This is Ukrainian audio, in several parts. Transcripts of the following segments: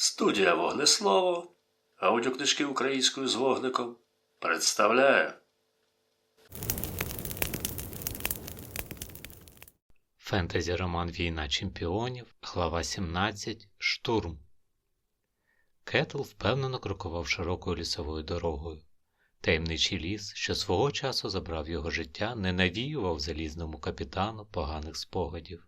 Студія Вогнеслово, аудіокнижки українською з вогником представляє Фентезі роман Війна чемпіонів, глава 17 Штурм. Кетл впевнено крокував широкою лісовою дорогою. Таємничий ліс, що свого часу забрав його життя, не навіював залізному капітану поганих спогадів.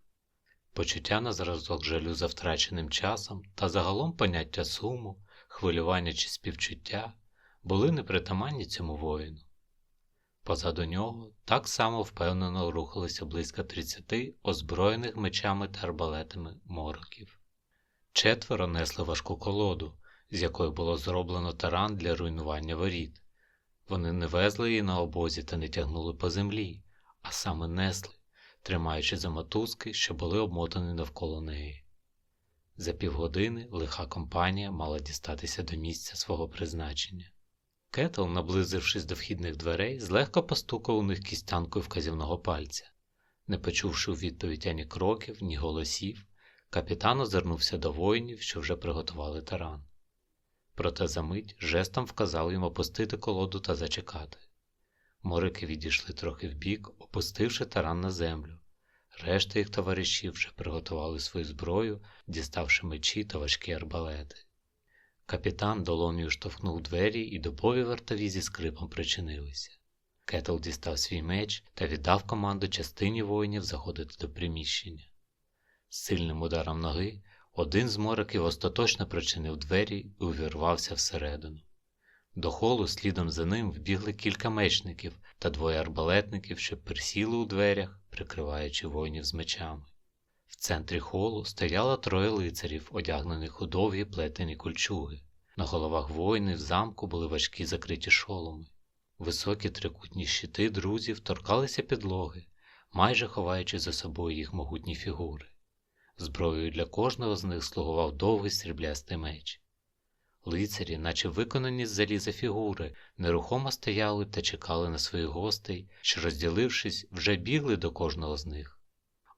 Почуття на зразок жалю за втраченим часом та загалом поняття суму, хвилювання чи співчуття були непритаманні цьому воїну. Позаду нього так само впевнено рухалося близько 30 озброєних мечами та арбалетами мороків. Четверо несли важку колоду, з якої було зроблено таран для руйнування воріт. Вони не везли її на обозі та не тягнули по землі, а саме несли, тримаючи за мотузки, що були обмотані навколо неї. За півгодини лиха компанія мала дістатися до місця свого призначення. Кетл, наблизившись до вхідних дверей, злегка постукав у них кістянкою вказівного пальця. Не почувши у відповідь ані кроків, ні голосів, капітан озирнувся до воїнів, що вже приготували таран. Проте за мить жестом вказав їм опустити колоду та зачекати. Морики відійшли трохи вбік, опустивши таран на землю. Решта їх товаришів вже приготували свою зброю, діставши мечі та важкі арбалети. Капітан долоною штовхнув двері, і дубові вартові зі скрипом причинилися. Кетл дістав свій меч та віддав команду частині воїнів заходити до приміщення. З сильним ударом ноги один з мориків остаточно причинив двері і увірвався всередину. До холу слідом за ним вбігли кілька мечників та двоє арбалетників, що персіли у дверях, прикриваючи воїнів з мечами. В центрі холу стояло троє лицарів, одягнених у довгі плетені кульчуги. На головах воїнів замку були важкі закриті шоломи. Високі трикутні щити друзів торкалися підлоги, майже ховаючи за собою їх могутні фігури. Зброєю для кожного з них слугував довгий сріблястий меч. Лицарі, наче виконані з заліза фігури, нерухомо стояли та чекали на своїх гостей, що, розділившись, вже бігли до кожного з них.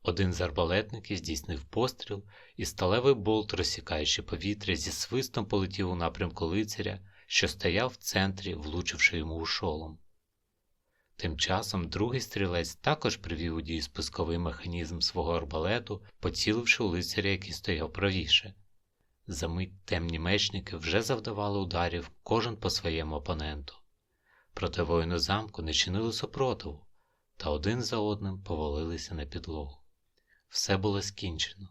Один з арбалетників здійснив постріл, і сталевий болт, розсікаючи повітря, зі свистом полетів у напрямку лицаря, що стояв в центрі, влучивши йому у шолом. Тим часом другий стрілець також привів у дію спусковий механізм свого арбалету, поціливши у лицаря, який стояв правіше. Замить темні мечники вже завдавали ударів кожен по своєму опоненту. Проте воїни замку не чинили супротиву, та один за одним повалилися на підлогу. Все було скінчено.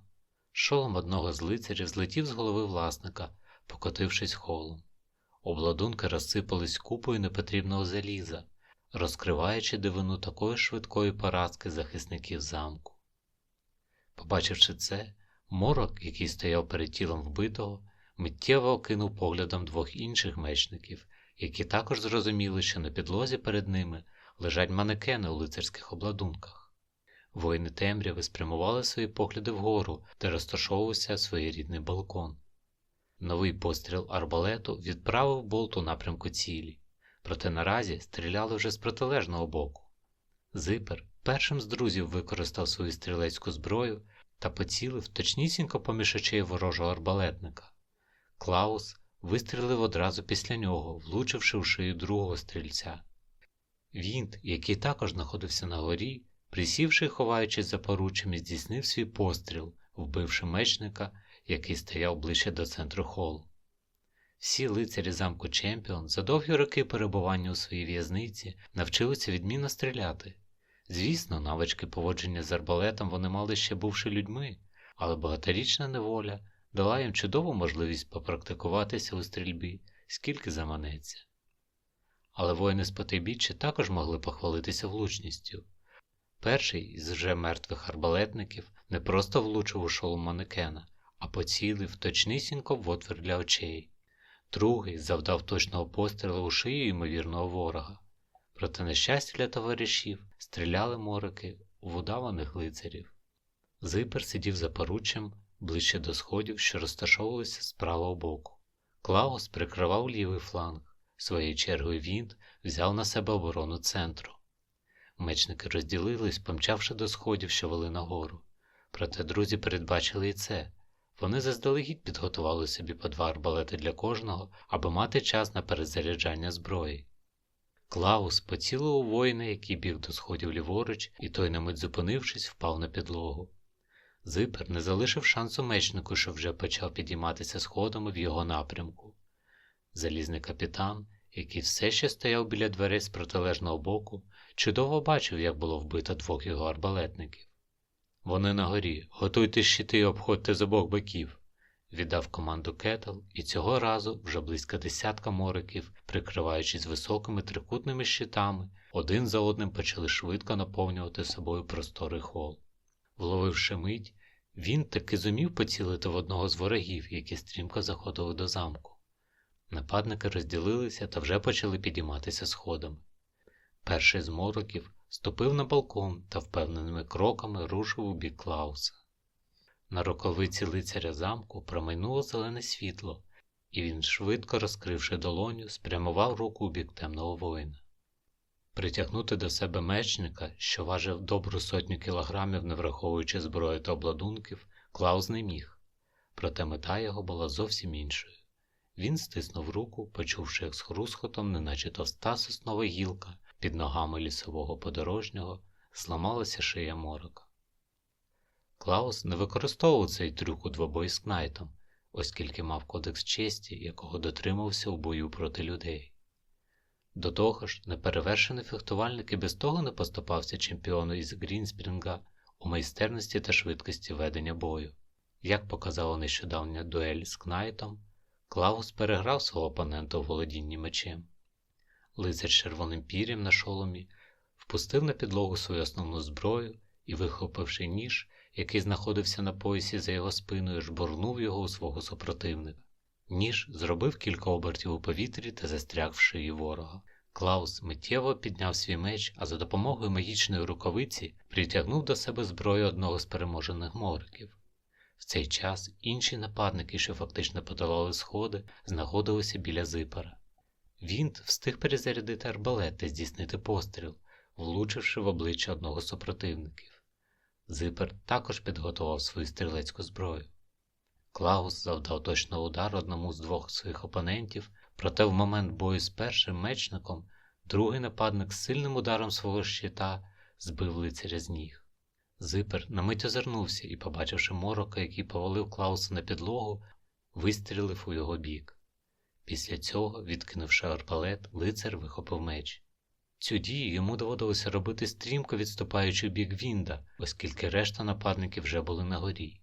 Шолом одного з лицарів злетів з голови власника, покотившись холом. Обладунки розсипались купою непотрібного заліза, розкриваючи дивину такої швидкої поразки захисників замку. Побачивши це, морок, який стояв перед тілом вбитого, миттєво окинув поглядом двох інших мечників, які також зрозуміли, що на підлозі перед ними лежать манекени у лицарських обладунках. Воїни темряви спрямували свої погляди вгору, де розташовувався своєрідний балкон. Новий постріл арбалету відправив болт у напрямку цілі, проте наразі стріляли вже з протилежного боку. Зипер першим з друзів використав свою стрілецьку зброю та поцілив точнісінько поміж очей ворожого арбалетника. Клаус вистрілив одразу після нього, влучивши в шию другого стрільця. Вінт, який також знаходився на горі, присівши, ховаючись за поруччями, здійснив свій постріл, вбивши мечника, який стояв ближче до центру холу. Всі лицарі замку Чемпіон за довгі роки перебування у своїй в'язниці навчилися відмінно стріляти. Звісно, навички поводження з арбалетом вони мали ще бувши людьми, але багаторічна неволя дала їм чудову можливість попрактикуватися у стрільбі, скільки заманеться. Але воїни з потайбіччя також могли похвалитися влучністю. Перший із вже мертвих арбалетників не просто влучив у шолом манекена, а поцілив точнісінько в отвір для очей. Другий завдав точного пострілу у шию ймовірного ворога. Проте, на щастя для товаришів, стріляли морики у удаваних лицарів. Зипер сидів за поруччям ближче до сходів, що розташовувалися з правого боку. Клаус прикривав лівий фланг. Своєю чергою він взяв на себе оборону центру. Мечники розділились, помчавши до сходів, що вели нагору. Проте друзі передбачили і це. Вони заздалегідь підготували собі по два арбалети для кожного, аби мати час на перезаряджання зброї. Клаус поцілив у воїна, який біг до сходів ліворуч, і той, на мить зупинившись, впав на підлогу. Зипер не залишив шансу мечнику, що вже почав підійматися сходами в його напрямку. Залізний капітан, який все ще стояв біля дверей з протилежного боку, чудово бачив, як було вбито двох його арбалетників. Вони на горі, готуйте щити і обходьте з обох боків, віддав команду Кетл, і цього разу вже близько десятка мориків, прикриваючись високими трикутними щитами, один за одним почали швидко наповнювати собою просторий хол. Вловивши мить, він таки зумів поцілити в одного з ворогів, які стрімко заходили до замку. Нападники розділилися та вже почали підійматися сходами. Перший з мороків ступив на балкон та впевненими кроками рушив у бік Клауса. На роковиці лицаря замку промайнуло зелене світло, і він, швидко розкривши долоню, спрямував руку у бік темного воїна. Притягнути до себе мечника, що важив добру сотню кілограмів, не враховуючи зброї та обладунків, Клаус не міг, проте мета його була зовсім іншою. Він стиснув руку, почувши, як з хрускотом, неначе товста соснова гілка, під ногами лісового подорожнього зламалася шия морока. Клаус не використовував цей трюк у двобої з Кнайтом, оскільки мав кодекс честі, якого дотримався у бою проти людей. До того ж, неперевершений фехтувальник і без того не поступався чемпіону із Грінспрінга у майстерності та швидкості ведення бою. Як показала нещодавня дуель з Кнайтом, Клаус переграв свого опонента у володінні мечем. Лицар червоним пір'ям на шоломі впустив на підлогу свою основну зброю і, вихопивши ніж, який знаходився на поясі за його спиною, жбурнув його у свого супротивника. Ніж зробив кілька обертів у повітрі та застряг в шиї ворога. Клаус миттєво підняв свій меч, а за допомогою магічної рукавиці притягнув до себе зброю одного з переможених мориків. В цей час інші нападники, що фактично подолали сходи, знаходилися біля зипара. Він встиг перезарядити арбалет та здійснити постріл, влучивши в обличчя одного з супротивників. Зипер також підготував свою стрілецьку зброю. Клаус завдав точного удар одному з двох своїх опонентів, проте в момент бою з першим мечником другий нападник з сильним ударом свого щита збив лицаря з ніг. Зипер на мить озирнувся і, побачивши морока, який повалив Клауса на підлогу, вистрілив у його бік. Після цього, відкинувши арбалет, лицар вихопив меч. Цю дію йому доводилося робити стрімко відступаючи в бік Вінда, оскільки решта нападників вже були на горі.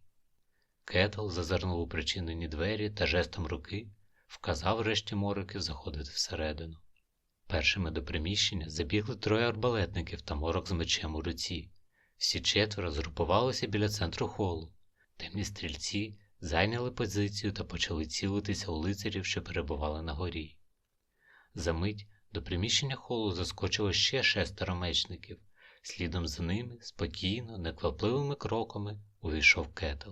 Кетл зазирнув у причинені двері та жестом руки вказав решті мороків заходити всередину. Першими до приміщення забігли троє арбалетників та морок з мечем у руці. Всі четверо згрупувалися біля центру холу. Темні стрільці зайняли позицію та почали цілитися у лицарів, що перебували на горі. Замить до приміщення холу заскочило ще шестеро мечників. Слідом за ними, спокійно, неквапливими кроками, увійшов кетл.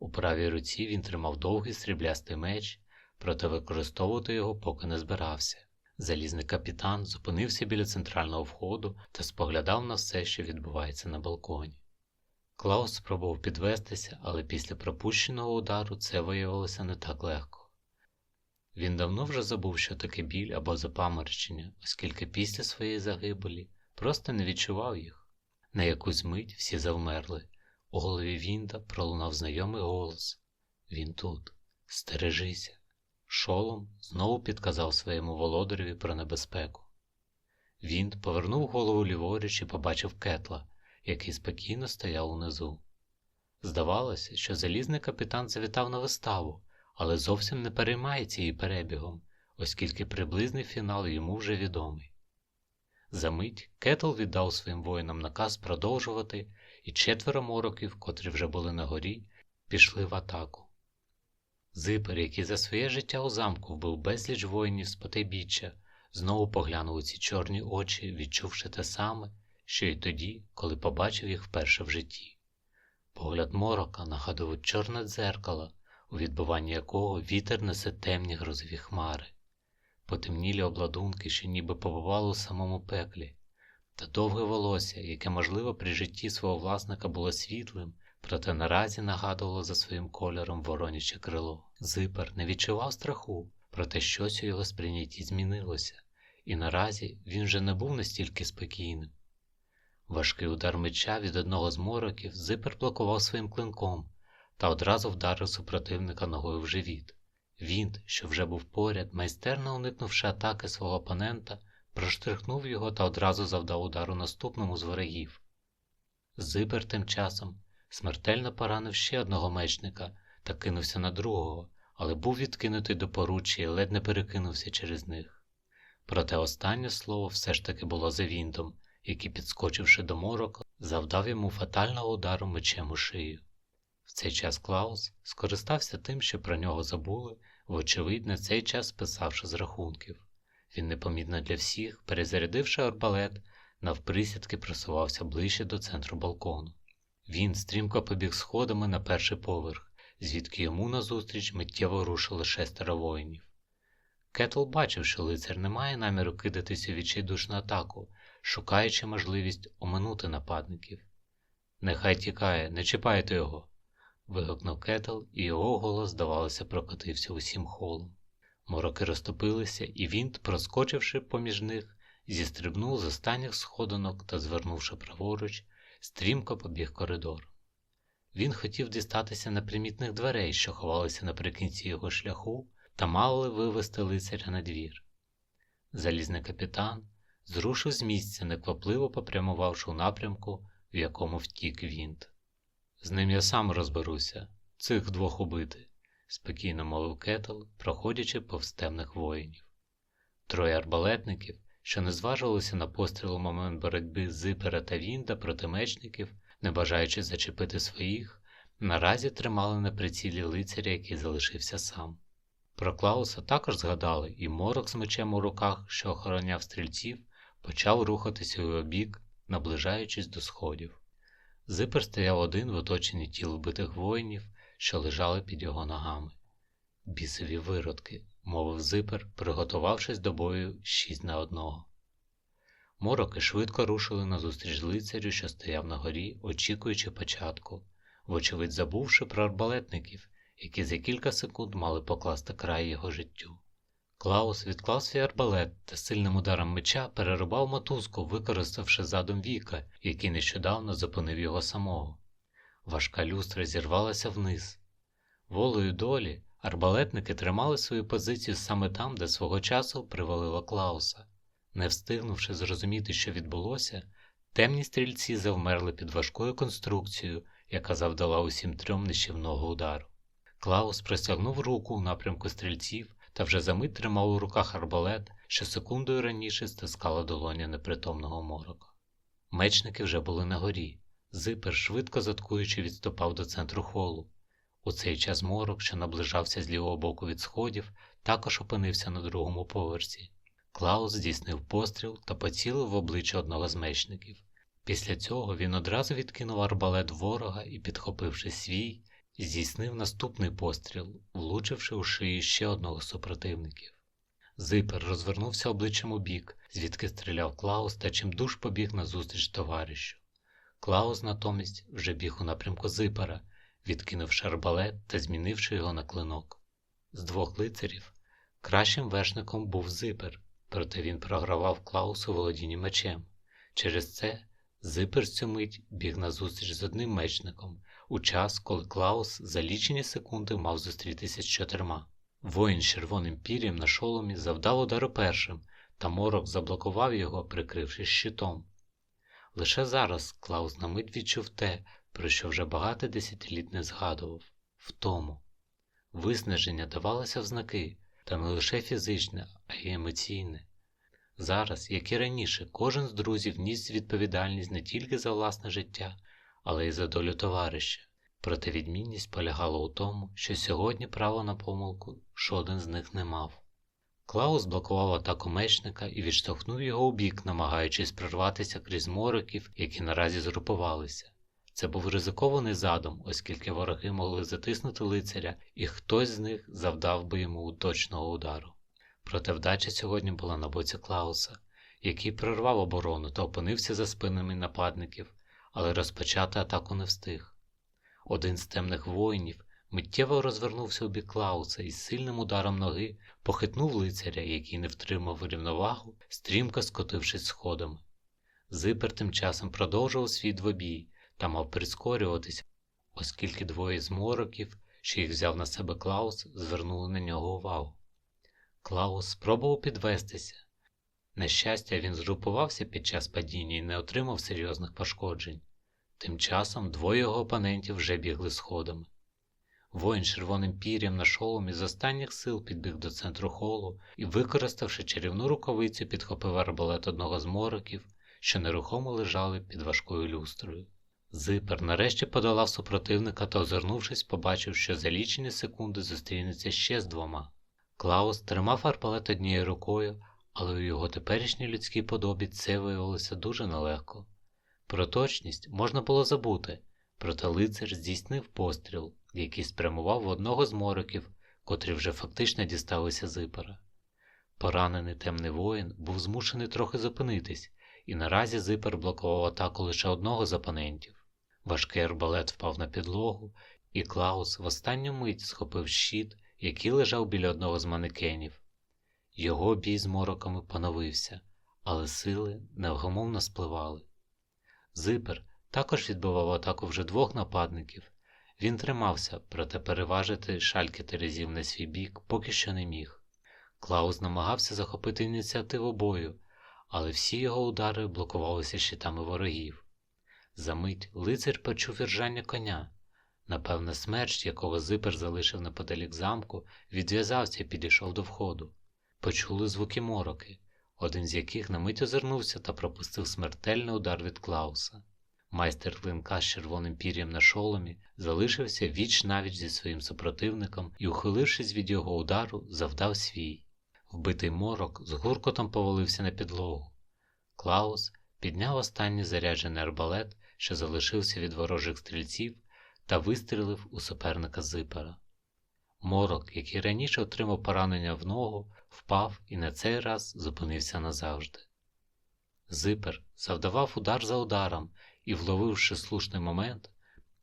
У правій руці він тримав довгий сріблястий меч, проте використовувати його поки не збирався. Залізний капітан зупинився біля центрального входу та споглядав на все, що відбувається на балконі. Клаус спробував підвестися, але після пропущеного удару це виявилося не так легко. Він давно вже забув, що таке біль або запаморочення, оскільки після своєї загибелі просто не відчував їх. На якусь мить всі завмерли. У голові Вінда пролунав знайомий голос Він тут, стережися. Шолом знову підказав своєму володареві про небезпеку. Він повернув голову ліворуч і побачив кетла, який спокійно стояв унизу. Здавалося, що залізний капітан завітав на виставу, але зовсім не переймається її перебігом, оскільки приблизний фінал йому вже відомий. Замить Кетл віддав своїм воїнам наказ продовжувати, і четверо мороків, котрі вже були на горі, пішли в атаку. Зипер, який за своє життя у замку вбив безліч воїнів з потайбіччя, знову поглянув у ці чорні очі, відчувши те саме, що й тоді, коли побачив їх вперше в житті. Погляд морока нагадував чорне дзеркало, у відбуванні якого вітер несе темні грозові хмари, потемнілі обладунки, що ніби побували у самому пеклі, та довге волосся, яке, можливо, при житті свого власника було світлим, проте наразі нагадувало за своїм кольором вороняче крило. Зипер не відчував страху, проте щось у його сприйнятті змінилося, і наразі він вже не був настільки спокійним. Важкий удар меча від одного з мороків зипер блокував своїм клинком та одразу вдарив супротивника ногою в живіт. Він, що вже був поряд, майстерно уникнувши атаки свого опонента, проштрихнув його та одразу завдав удару наступному з ворогів. Зипер тим часом смертельно поранив ще одного мечника та кинувся на другого, але був відкинутий до поруччя і ледь не перекинувся через них. Проте останнє слово все ж таки було за Віндом, який, підскочивши до морока, завдав йому фатального удару мечем у шию. В цей час Клаус скористався тим, що про нього забули, вочевидь, на цей час списавши з рахунків. Він непомітно для всіх, перезарядивши арбалет, навприсядки просувався ближче до центру балкону. Він стрімко побіг сходами на перший поверх, звідки йому назустріч миттєво рушили шестеро воїнів. Кетл бачив, що лицар не має наміру кидатись у відчайдушну атаку, шукаючи можливість оминути нападників. Нехай тікає, не чіпайте його. Вигукнув Кетл, і його голос, здавалося, прокотився усім холом. Мороки розтопилися, і він, проскочивши поміж них, зістрибнув з останніх сходинок та, звернувши праворуч, стрімко побіг коридор. Він хотів дістатися непримітних дверей, що ховалися наприкінці його шляху, та мали вивести лицаря на двір. Залізний капітан зрушив з місця, неквапливо попрямувавши у напрямку, в якому втік вінт. З ним я сам розберуся, цих двох убити, спокійно мовив Кетл, проходячи повз темних воїнів. Троє арбалетників, що не зважувалися на постріл у момент боротьби Зипера та Вінда проти мечників, не бажаючи зачепити своїх, наразі тримали на прицілі лицаря, який залишився сам. Про Клауса також згадали, і морок з мечем у руках, що охороняв стрільців, почав рухатися у бік, наближаючись до сходів. Зипер стояв один в оточенні тіл вбитих воїнів, що лежали під його ногами. Бісові виродки, мовив Зипер, приготувавшись до бою шість на одного. Мороки швидко рушили назустріч лицарю, що стояв на горі, очікуючи початку, вочевидь забувши про арбалетників, які за кілька секунд мали покласти край його життю. Клаус відклав свій арбалет та сильним ударом меча перерубав мотузку, використавши задум віка, який нещодавно зупинив його самого. Важка люстра зірвалася вниз. Волею долі арбалетники тримали свою позицію саме там, де свого часу привалило Клауса. Не встигнувши зрозуміти, що відбулося, темні стрільці завмерли під важкою конструкцією, яка завдала усім трьом нищівного удару. Клаус простягнув руку у напрямку стрільців та вже за мить тримав у руках арбалет, що секундою раніше стискала долоня непритомного морока. Мечники вже були на горі. Зипер, швидко заткуючи, відступав до центру холу. У цей час морок, що наближався з лівого боку від сходів, також опинився на другому поверсі. Клаус здійснив постріл та поцілив в обличчя одного з мечників. Після цього він одразу відкинув арбалет ворога і, підхопивши свій, здійснив наступний постріл, влучивши у шиї ще одного з супротивників. Зипер розвернувся обличчям у бік, звідки стріляв Клаус та чимдуж побіг назустріч товаришу. Клаус натомість вже біг у напрямку Зипера, відкинувши арбалет та змінивши його на клинок. З двох лицарів кращим вершником був Зипер, проте він програвав Клаусу володінні мечем. Через це Зипер цю мить біг назустріч з одним мечником, у час, коли Клаус за лічені секунди мав зустрітися з чотирма. Воїн з червоним пір'ям на шоломі завдав удару першим, та морок заблокував його, прикрившись щитом. Лише зараз Клаус на мить відчув те, про що вже багато десятиліт не згадував втому. Виснаження давалося в знаки, та не лише фізичне, а й емоційне. Зараз, як і раніше, кожен з друзів ніс відповідальність не тільки за власне життя, але й за долю товариша. Проте відмінність полягала у тому, що сьогодні право на помилку жоден з них не мав. Клаус блокував атаку мечника і відштовхнув його у бік, намагаючись прорватися крізь мороків, які наразі згрупувалися. Це був ризикований задум, оскільки вороги могли затиснути лицаря, і хтось з них завдав би йому точного удару. Проте вдача сьогодні була на боці Клауса, який прорвав оборону та опинився за спинами нападників, але розпочати атаку не встиг. Один з темних воїнів миттєво розвернувся у бік Клауса і з сильним ударом ноги похитнув лицаря, який не втримав рівновагу, стрімко скотившись сходами. Зипер тим часом продовжував свій двобій та мав прискорюватися, оскільки двоє з мороків, що їх взяв на себе Клаус, звернули на нього увагу. Клаус спробував підвестися. На щастя, він згрупувався під час падіння і не отримав серйозних пошкоджень. Тим часом двоє його опонентів вже бігли сходами. Воїн червоним пір'ям на шоломі з останніх сил підбіг до центру холу і, використавши чарівну рукавицю, підхопив арбалет одного з мороків, що нерухомо лежали під важкою люстрою. Зипер нарешті подолав супротивника та, озирнувшись, побачив, що за лічені секунди зустрінеться ще з двома. Клаус тримав арбалет однією рукою, але у його теперішній людській подобі це виявилося дуже нелегко. Про точність можна було забути, проте лицар здійснив постріл, який спрямував в одного з мороків, котрі вже фактично дісталися зипера. Поранений темний воїн був змушений трохи зупинитись, і наразі зипер блокував атаку лише одного з опонентів. Важкий арбалет впав на підлогу, і Клаус в останню мить схопив щит, який лежав біля одного з манекенів. Його бій з мороками поновився, але сили невгомовно спливали. Зипер також відбивав атаку вже двох нападників. Він тримався, проте переважити шальки терезів на свій бік поки що не міг. Клаус намагався захопити ініціативу бою, але всі його удари блокувалися щитами ворогів. Замить лицар почув іржання коня. Напевне, смерч, якого зипер залишив неподалік замку, відв'язався і підійшов до входу. Почули звуки мороки, один з яких на мить озирнувся та пропустив смертельний удар від Клауса. Майстер клинка з червоним пір'ям на шоломі залишився віч навіч зі своїм супротивником і, ухилившись від його удару, завдав свій. Вбитий морок з гуркотом повалився на підлогу. Клаус підняв останній заряджений арбалет, що залишився від ворожих стрільців, та вистрілив у суперника зипера. Морок, який раніше отримав поранення в ногу, впав і на цей раз зупинився назавжди. Зипер завдавав удар за ударом і, вловивши слушний момент,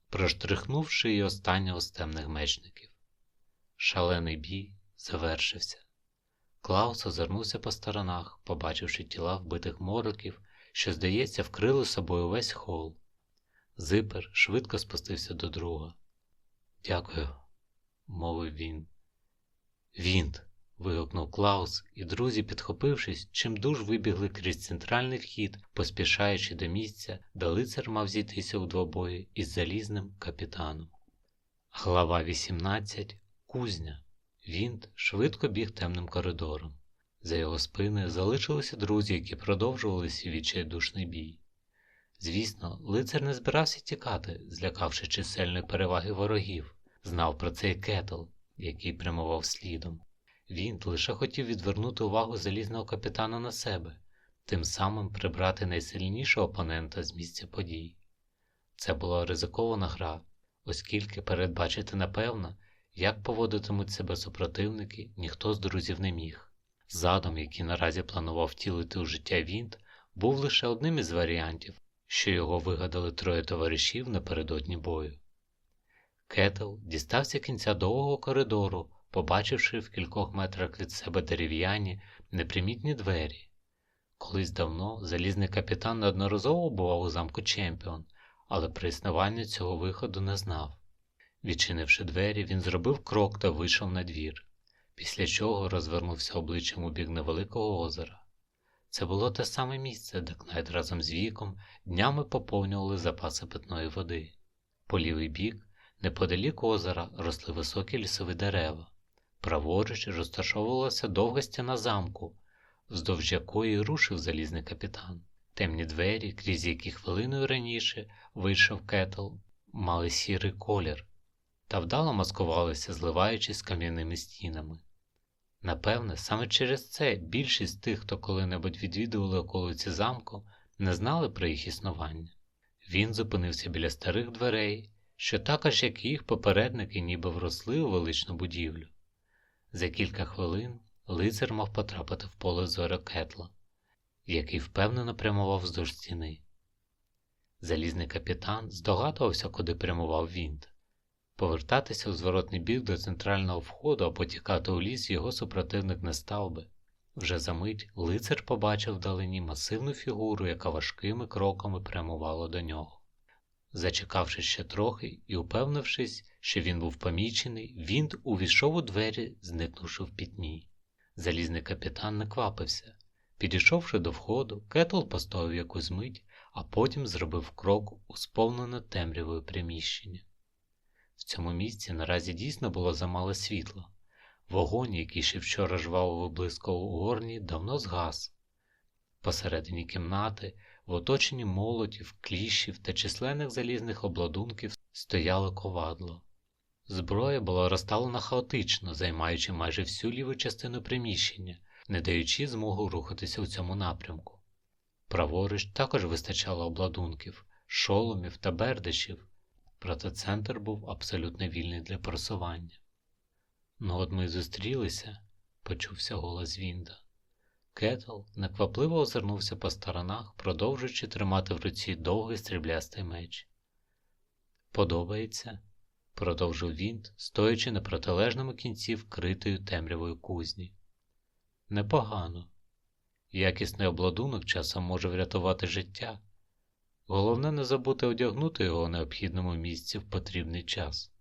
проштрихнувши і останнього з темних мечників. Шалений бій завершився. Клаус озирнувся по сторонах, побачивши тіла вбитих мороків, що, здається, вкрили собою весь хол. Зипер швидко спустився до друга. Дякую, мовив він. Вінт. Вигукнув Клаус, і друзі, підхопившись, чимдуж вибігли крізь центральний вхід, поспішаючи до місця, де лицар мав зійтися у двобої із залізним капітаном. Глава 18. Кузня. Вінт швидко біг темним коридором. За його спиною залишилися друзі, які продовжували свій відчайдушний бій. Звісно, лицар не збирався тікати, злякавши чисельної переваги ворогів, знав про це й кетл, який прямував слідом. Він лише хотів відвернути увагу залізного капітана на себе, тим самим прибрати найсильнішого опонента з місця подій. Це була ризикована гра, оскільки передбачити напевно, як поводитимуть себе супротивники, ніхто з друзів не міг. Задум, який наразі планував втілити у життя Вінт, був лише одним із варіантів, що його вигадали троє товаришів напередодні бою. Кетл дістався кінця довгого коридору, побачивши в кількох метрах від себе дерев'яні, непримітні двері. Колись давно залізний капітан неодноразово бував у замку Чемпіон, але при існуванні цього виходу не знав. Відчинивши двері, він зробив крок та вийшов на двір, після чого розвернувся обличчям у бік невеликого озера. Це було те саме місце, де Кнайт разом з віком днями поповнювали запаси питної води. По лівий бік, неподалік озера, росли високі лісові дерева. Праворуч розташовувалася довга стіна замку, вздовж якої рушив залізний капітан. Темні двері, крізь які хвилиною раніше вийшов кетл, мали сірий колір та вдало маскувалися, зливаючись з кам'яними стінами. Напевне, саме через це більшість тих, хто коли-небудь відвідували околиці замку, не знали про їх існування. Він зупинився біля старих дверей, що також, як їх попередники, ніби вросли у величну будівлю. За кілька хвилин лицар мав потрапити в поле зоря кетла, який впевнено прямував вздовж стіни. Залізний капітан здогадувався, куди прямував Вінт. Повертатися у зворотний бік до центрального входу або тікати у ліс його супротивник не став би. Вже за мить лицар побачив вдалині масивну фігуру, яка важкими кроками прямувала до нього. Зачекавши ще трохи і упевнившись, що він був помічений, він увійшов у двері, зникнувши в пітьмі. Залізний капітан не квапився. Підійшовши до входу, Кетл постояв якусь мить, а потім зробив крок у сповнене темрявою приміщення. В цьому місці наразі дійсно було замало світла. Вогонь, який ще вчора жваво виблискував у горні, давно згас. Посередині кімнати, в оточенні молотів, кліщів та численних залізних обладунків стояло ковадло. Зброя була розставлена хаотично, займаючи майже всю ліву частину приміщення, не даючи змогу рухатися у цьому напрямку. Праворуч також вистачало обладунків, шоломів та бердишів, проте центр був абсолютно вільний для просування. Ну от ми зустрілися, почувся голос Вінда. Кетл неквапливо озирнувся по сторонах, продовжуючи тримати в руці довгий стріблястий меч. Подобається, продовжив Вінт, стоячи на протилежному кінці вкритою темрявою кузні. Непогано. Якісний обладунок часом може врятувати життя. Головне не забути одягнути його у необхідному місці в потрібний час,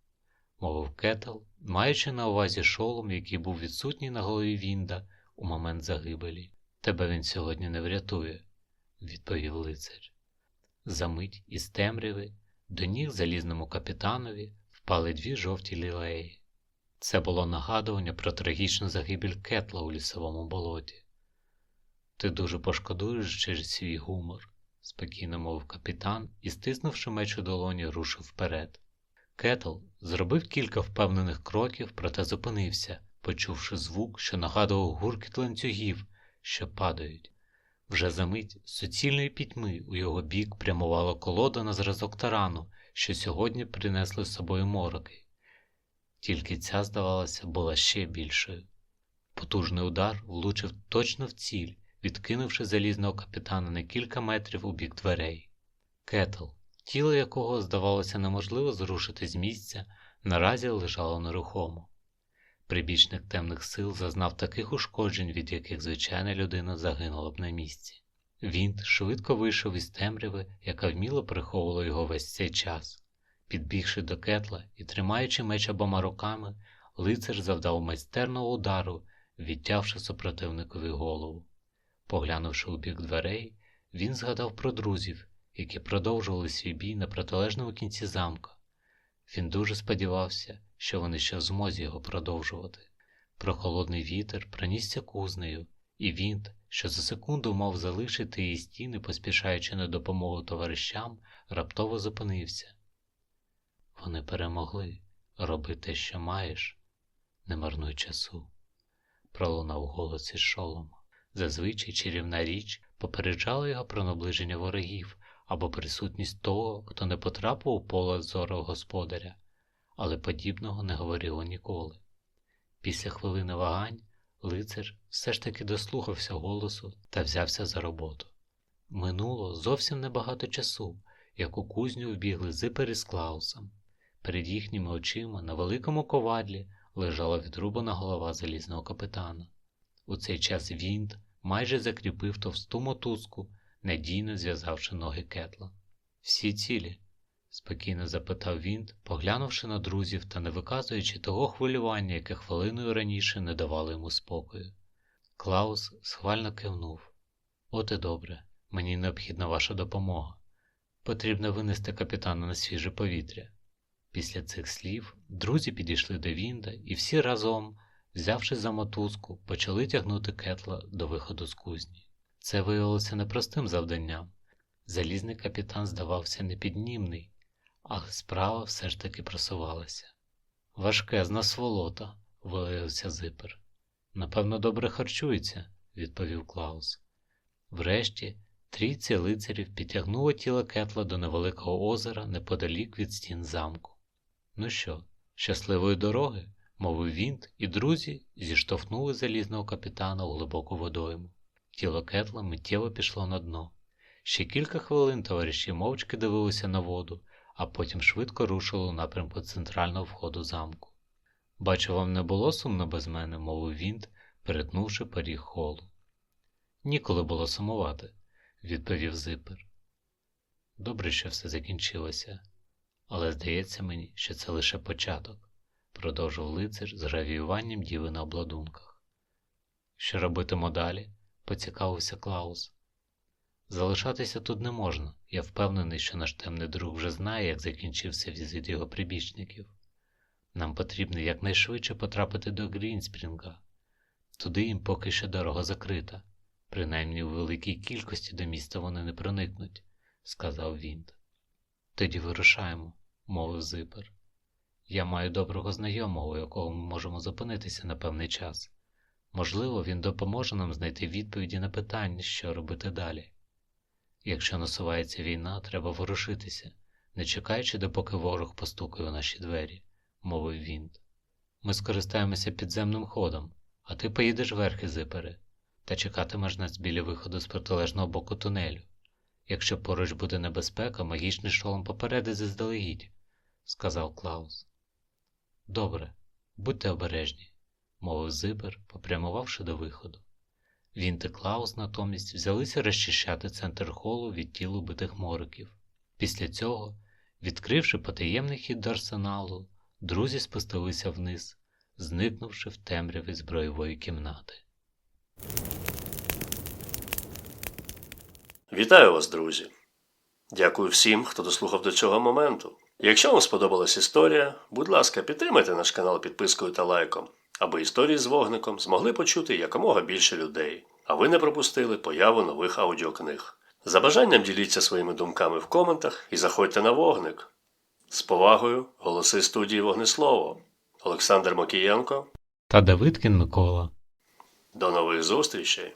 мовив Кетл, маючи на увазі шолом, який був відсутній на голові Вінда у момент загибелі. Тебе він сьогодні не врятує, відповів лицар. Замить із темряви до ніг залізному капітанові впали дві жовті лілеї. Це було нагадування про трагічну загибель кетла у лісовому болоті. Ти дуже пошкодуєш через свій гумор, спокійно мовив капітан і, стиснувши меч у долоні, рушив вперед. Кетл зробив кілька впевнених кроків, проте зупинився, почувши звук, що нагадував гуркіт ланцюгів, що падають. Вже за мить суцільної пітьми у його бік прямувала колода на зразок тарану, що сьогодні принесли з собою мороки. Тільки ця, здавалося, була ще більшою. Потужний удар влучив точно в ціль, відкинувши залізного капітана на кілька метрів у бік дверей. Кетл, тіло якого, здавалося, неможливо зрушити з місця, наразі лежало нерухомо. Прибічник темних сил зазнав таких ушкоджень, від яких звичайна людина загинула б на місці. Він швидко вийшов із темряви, яка вміло приховувала його весь цей час. Підбігши до кетла і тримаючи меч обома руками, лицар завдав майстерного удару, відтявши супротивникові голову. Поглянувши у бік дверей, він згадав про друзів, які продовжували свій бій на протилежному кінці замка. Він дуже сподівався, що вони ще в змозі його продовжувати. Прохолодний вітер пронісся кузнею, і він, що за секунду мав залишити її стіни, поспішаючи на допомогу товаришам, раптово зупинився. Вони перемогли, роби те, що маєш, не марнуй часу, пролунав голос із шолома. Зазвичай чарівна річ попереджала його про наближення ворогів або присутність того, хто не потрапив у поле зору господаря, але подібного не говорило ніколи. Після хвилини вагань лицар все ж таки дослухався голосу та взявся за роботу. Минуло зовсім небагато часу, як у кузню вбігли зипер із Клаусом. Перед їхніми очима на великому ковадлі лежала відрубана голова залізного капітана. У цей час Вінт майже закріпив товсту мотузку, надійно зв'язавши ноги кетла. Всі цілі? спокійно запитав Вінт, поглянувши на друзів та не виказуючи того хвилювання, яке хвилиною раніше не давало йому спокою. Клаус схвально кивнув. От і добре, мені необхідна ваша допомога. Потрібно винести капітана на свіже повітря. Після цих слів друзі підійшли до Вінда і всі разом, взявши за мотузку, почали тягнути кетла до виходу з кузні. Це виявилося непростим завданням. Залізний капітан здавався непіднімний, а справа все ж таки просувалася. Важкезна сволота, виявився зипер. Напевно, добре харчується, відповів Клаус. Врешті трійці лицарів підтягнуло тіло кетла до невеликого озера неподалік від стін замку. Ну що, щасливої дороги, мовив Вінт, і друзі зіштовхнули залізного капітана у глибоку водойму. Тіло кетла миттєво пішло на дно. Ще кілька хвилин товариші мовчки дивилися на воду, а потім швидко рушили у напрямку центрального входу замку. Бачу, вам не було сумно без мене, мовив Вінт, перетнувши поріг холу. Ніколи було сумувати, відповів Зипер. Добре, що все закінчилося, але здається мені, що це лише початок, продовжив лицар з гравіюванням діви на обладунках. Що робитимо далі? Поцікавився Клаус. Залишатися тут не можна. Я впевнений, що наш темний друг вже знає, як закінчився візит його прибічників. Нам потрібно якнайшвидше потрапити до Грінспрінга. Туди їм поки що дорога закрита, принаймні у великій кількості до міста вони не проникнуть, сказав Вінт. Тоді вирушаємо, мовив Зипер. Я маю доброго знайомого, у якого ми можемо зупинитися на певний час. Можливо, він допоможе нам знайти відповіді на питання, що робити далі. Якщо насувається війна, треба ворушитися, не чекаючи, допоки ворог постукає у наші двері, мовив Вінт. Ми скористаємося підземним ходом, а ти поїдеш верхи зипере, та чекатимеш нас біля виходу з протилежного боку тунелю. Якщо поруч буде небезпека, магічний шолом попередить заздалегідь, сказав Клаус. Добре, будьте обережні, мовив Зипер, попрямувавши до виходу. Він та Клаус натомість взялися розчищати центр холу від тіл убитих мориків. Після цього, відкривши потаємний хід до арсеналу, друзі спустилися вниз, зникнувши в темряві зброєвої кімнати. Вітаю вас, друзі! Дякую всім, хто дослухав до цього моменту. Якщо вам сподобалась історія, будь ласка, підтримайте наш канал підпискою та лайком, аби історії з вогником змогли почути якомога більше людей, а ви не пропустили появу нових аудіокниг. За бажанням діліться своїми думками в коментах і заходьте на вогник. З повагою, голоси студії Вогнеслово. Олександр Мокієнко Та Давидкін Микола. До нових зустрічей!